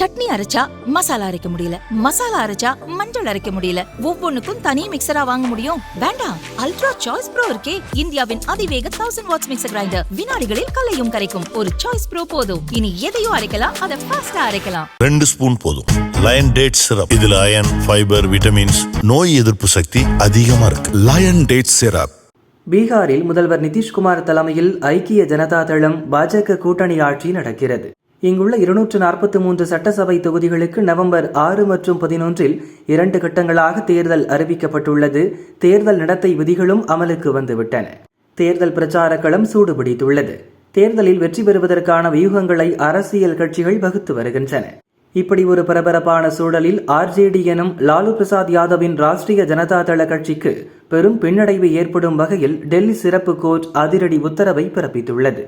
சட்னி அரைச்சா மசாலா அரைக்க முடியல. மசாலா அரைச்சா மஞ்சள் அரைக்க முடியல. ஒவ்வொன்னுக்கும் தனி மிக்சரா வாங்க முடியும். வேண்டாம். அல்ட்ரா சாய்ஸ் ப்ரோ இருக்கே. இந்தியாவின் அதிவேக தௌசண்ட் வாட்ஸ் மிக்சர் கிரைண்டர் வினாடிகளில் கலையும் கரைக்கும். ஒரு சாய்ஸ் ப்ரோ போதும். இனி எதையும் அரைக்கலாம். அதை ஃபாஸ்டா அரைக்கலாம். ரெண்டு ஸ்பூன் போதும். லயன் டேட் சிரப் இதுல அயன் ஃபைபர் விட்டமின்ஸ் நோய் எதிர்ப்பு சக்தி அதிகமா இருக்கு. லயன் டேட் சிரப் பீகாரில் முதல்வர் நிதிஷ்குமார் தலைமையில் ஐக்கிய ஜனதா தளம் பாஜக கூட்டணி ஆட்சி நடக்கிறது. இங்குள்ள இருநூற்று நாற்பத்தி மூன்று சட்டசபை தொகுதிகளுக்கு நவம்பர் ஆறு மற்றும் பதினொன்றில் இரண்டு கட்டங்களாக தேர்தல் அறிவிக்கப்பட்டுள்ளது. தேர்தல் நடத்தை விதிகளும் அமலுக்கு வந்துவிட்டன. தேர்தல் பிரச்சார களம் சூடுபிடித்துள்ளது. தேர்தலில் வெற்றி பெறுவதற்கான வியூகங்களை அரசியல் கட்சிகள் வகுத்து வருகின்றன. இப்படி ஒரு பரபரப்பான சூழலில் ஆர்ஜேடி எனும் லாலு பிரசாத் யாதவின் ராஷ்டிரிய ஜனதா தள கட்சிக்கு பெரும் பின்னடைவு ஏற்படும் வகையில் டெல்லி சிறப்பு கோர்ட் அதிரடி உத்தரவை பிறப்பித்துள்ளது.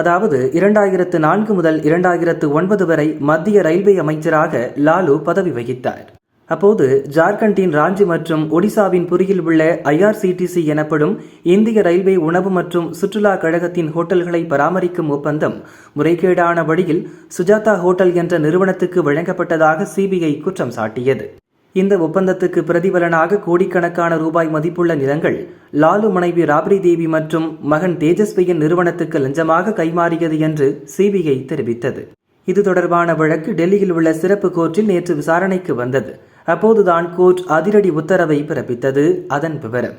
அதாவது இரண்டாயிரத்து நான்கு முதல் இரண்டாயிரத்து ஒன்பது வரை மத்திய ரயில்வே அமைச்சராக லாலு பதவி வகித்தார். அப்போது ஜார்க்கண்டின் ராஞ்சி மற்றும் ஒடிசாவின் புரியில் உள்ள ஐஆர்சிடிசி எனப்படும் இந்திய ரயில்வே உணவு மற்றும் சுற்றுலா கழகத்தின் ஹோட்டல்களை பராமரிக்கும் ஒப்பந்தம் முறைகேடான வழியில் சுஜாதா ஹோட்டல் என்ற நிறுவனத்துக்கு வழங்கப்பட்டதாக சிபிஐ குற்றம் சாட்டியது. இந்த ஒப்பந்தத்துக்கு பிரதிபலனாக கோடிக்கணக்கான ரூபாய் மதிப்புள்ள நிலங்கள் லாலு மனைவி ராப்ரி தேவி மற்றும் மகன் தேஜஸ்வியின் நிறுவனத்துக்கு லஞ்சமாக கைமாறியது என்று சிபிஐ தெரிவித்தது. இது தொடர்பான வழக்கு டெல்லியில் உள்ள சிறப்பு கோர்ட்டில் நேற்று விசாரணைக்கு வந்தது. அப்போதுதான் கோர்ட் அதிரடி உத்தரவை பிறப்பித்தது. அதன் விவரம்.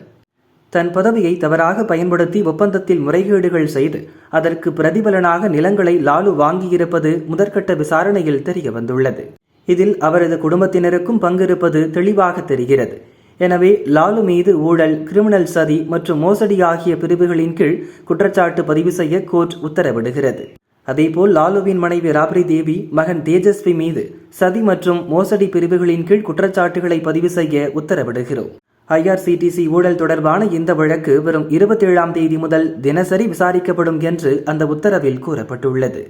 தன் பதவியை தவறாக பயன்படுத்தி ஒப்பந்தத்தில் முறைகேடுகள் செய்து அதற்கு பிரதிபலனாக நிலங்களை லாலு வாங்கியிருப்பது முதற்கட்ட விசாரணையில் தெரிய வந்துள்ளது இதில் அவரது குடும்பத்தினருக்கும் பங்கிருப்பது தெளிவாக தெரிகிறது. எனவே லாலு மீது ஊழல் கிரிமினல் சதி மற்றும் மோசடி ஆகிய பிரிவுகளின் கீழ் குற்றச்சாட்டு பதிவு செய்ய கோர்ட் உத்தரவிடுகிறது. அதேபோல் லாலுவின் மனைவி ராப்ரி தேவி மகன் தேஜஸ்வி மீது சதி மற்றும் மோசடி பிரிவுகளின் கீழ் குற்றச்சாட்டுகளை பதிவு செய்ய உத்தரவிடுகிறோம். ஐஆர்சிடிசி ஊழல் தொடர்பான இந்த வழக்கு வரும் இருபத்தேழாம் தேதி முதல் தினசரி விசாரிக்கப்படும் என்று அந்த உத்தரவில் கூறப்பட்டுள்ளது.